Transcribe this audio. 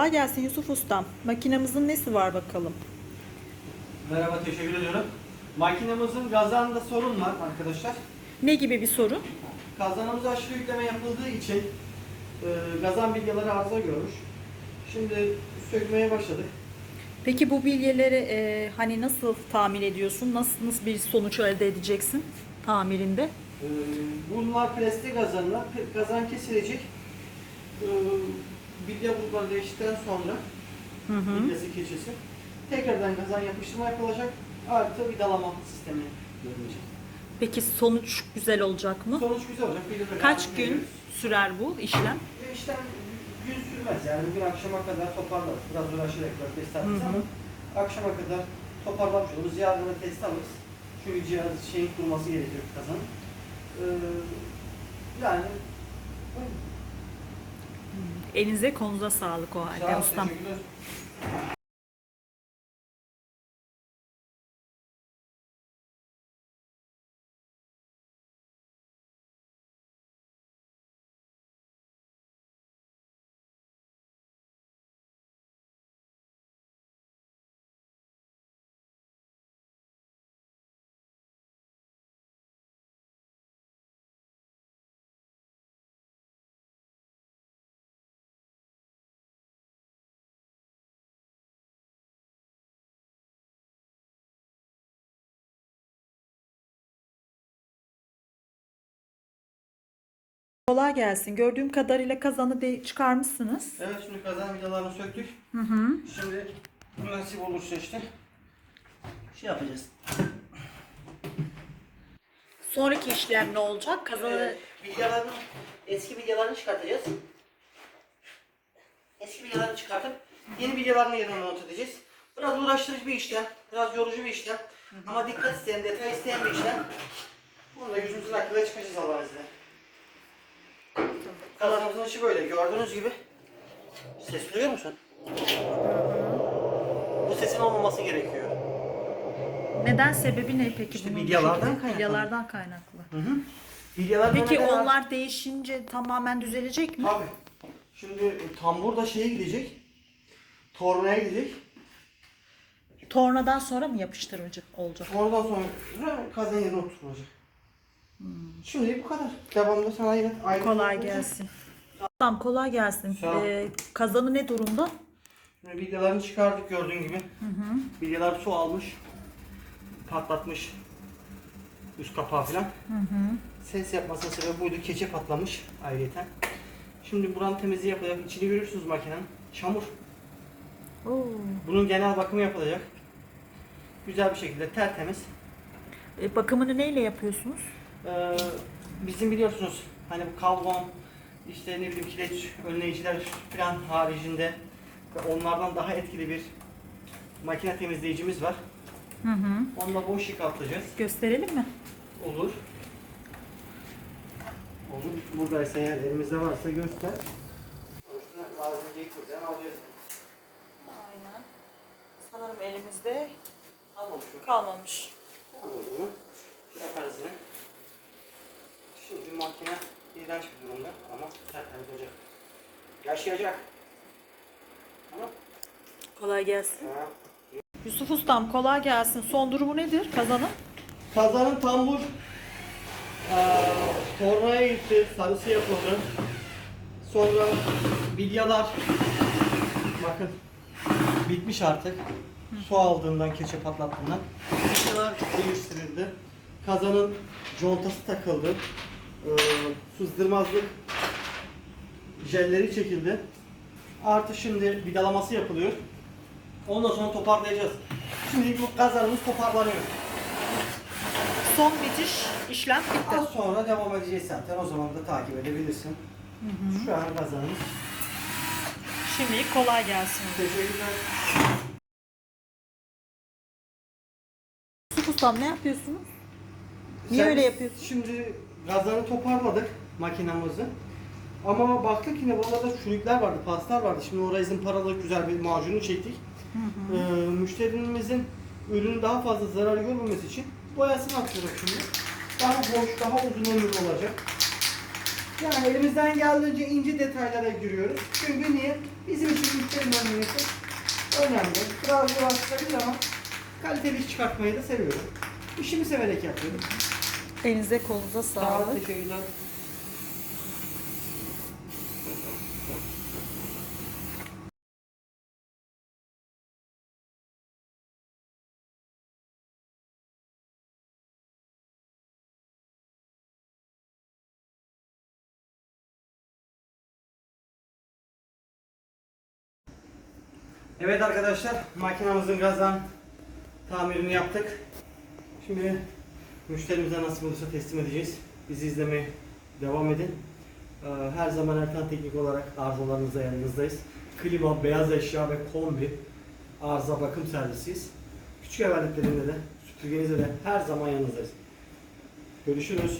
Kolay gelsin Yusuf Ustam. Makinamızın nesi var bakalım? Merhaba, teşekkür ediyorum. Makinemizin gazanında sorun var arkadaşlar. Ne gibi bir sorun? Kazanımıza aşırı yükleme yapıldığı için e, gazan bilyeleri arıza görmüş. Şimdi sökmeye başladık. Peki bu bilyeleri e, hani nasıl tamir ediyorsun? Nasıl, nasıl bir sonuç elde edeceksin tamirinde? E, bunlar plastik gazanlar. Pe- Gazan kesilecek. E, bilye bulguları değiştikten sonra Hı hı. bilyesi keçisi. Tekrardan gazan yapıştırma yapılacak. Artı vidalama sistemi görülecek. Peki sonuç güzel olacak mı? Sonuç güzel olacak. Bilye Kaç gün sürer bu işlem? E, İşte gün sürmez yani bugün akşama kadar toparlarız. Biraz uğraşarak 4-5 saat ama akşama kadar toparlamış oluruz. Yarın da test alırız. Çünkü cihaz şeyin kurulması gerekiyor kazanın. Ee, yani Elinize konuza sağlık o halde sağ ustam. Kolay gelsin. Gördüğüm kadarıyla kazanı de çıkarmışsınız. Evet şimdi kazan vidalarını söktük. Hı hı. Şimdi nasip olursa işte şey yapacağız. Sonraki işlem ne olacak? Kazanı Ee, bilyalarını, eski bilyalarını çıkartacağız. Eski bilyalarını çıkartıp yeni bilyalarını yerine monte edeceğiz. Biraz uğraştırıcı bir işlem, biraz yorucu bir işlem. Ama dikkat isteyen, detay isteyen bir işlem. Bunu da yüzümüzün hakkında çıkacağız Allah'ın izniyle. Kazanımızın içi böyle, gördüğünüz gibi. Ses duyuyor musun? Bu sesin olmaması gerekiyor. neden sebebi ne peki İşte bunun? bu bilyalardan şekilde? kaynaklı. Bilyalardan kaynaklı. Hı hı. Bilyalar Peki daha- onlar değişince tamamen düzelecek mi? Abi şimdi tambur da şeye gidecek. Tornaya gidecek. Tornadan sonra mı yapıştırıcı olacak? Oradan sonra kazan yerine oturulacak. Şimdi bu kadar. Devamında sana yine ayrı Kolay gelsin. Tamam kolay gelsin. Sağ ol. Ee, kazanı ne durumda? Şimdi bilyalarını çıkardık gördüğün gibi. Bilyalar su almış. Patlatmış. Üst kapağı falan. Ses yapmasının sebebi buydu. Keçe patlamış ayrıyeten. Şimdi buranın temizliği yapılacak. İçini görürsünüz makinenin. Çamur. Oo. Bunun genel bakımı yapılacak. Güzel bir şekilde tertemiz. E, bakımını neyle yapıyorsunuz? Ee, bizim biliyorsunuz hani bu karbon işte ne bileyim kireç önleyiciler falan haricinde ve onlardan daha etkili bir makine temizleyicimiz var. Hı hı. Onunla boş yıkatacağız. Gösterelim mi? Olur. Olur. Buradaysa eğer elimizde varsa göster. Sonuçta malzemeyi buradan alıyoruz. Aynen. Sanırım elimizde kalmamış. Zaman. Şey yaparız yine. Makine iğrenç bir durumda ama tertemiz olacak. Yaşayacak. Tamam. Kolay gelsin. Ha. Yusuf Ustam kolay gelsin. Son durumu nedir kazanın? Kazanın tambur eee tornaya gitti, sarısı yapıldı. Sonra bilyalar bakın bitmiş artık. Su aldığından, keçe patlattığından. Bilyalar değiştirildi. Kazanın contası takıldı. Eee sızdırmazlık jelleri çekildi. Artı şimdi vidalaması yapılıyor. Ondan sonra toparlayacağız. Şimdi bu kazanımız toparlanıyor. Son bitiş işlem bitti. Az sonra devam edeceğiz zaten. O zaman da takip edebilirsin. Şu an kazanımız. Şimdilik kolay gelsin. Teşekkürler. Yusuf Ustam ne yapıyorsunuz? Niye öyle yapıyorsun? Şimdi gazları toparladık makinamızı. Ama baktık yine burada çürükler vardı, paslar vardı. Şimdi orayı zımparalayıp güzel bir macunu çektik. Ee, müşterimizin ürünü daha fazla zarar görmemesi için boyasını atıyoruz şimdi. Daha hoş, daha uzun ömürlü olacak. Yani elimizden geldiğince ince detaylara giriyoruz. Çünkü niye? Bizim için müşteri memnuniyeti önemli. Biraz uğraştırabilir ama kaliteli iş çıkartmayı da seviyorum. İşimi severek yapıyorum. Elinize kolunuza Sağ olun, sağlık. teşekkürler. Evet arkadaşlar, makinamızın gazdan tamirini yaptık. Şimdi müşterimize nasip olursa teslim edeceğiz. Bizi izlemeye devam edin. Ee, Her zaman Erkan Teknik olarak arızalarınızda yanınızdayız. Klima, beyaz eşya ve kombi arıza bakım servisiyiz. Küçük ev aletlerinde de, süpürgenizde de her zaman yanınızdayız. Görüşürüz.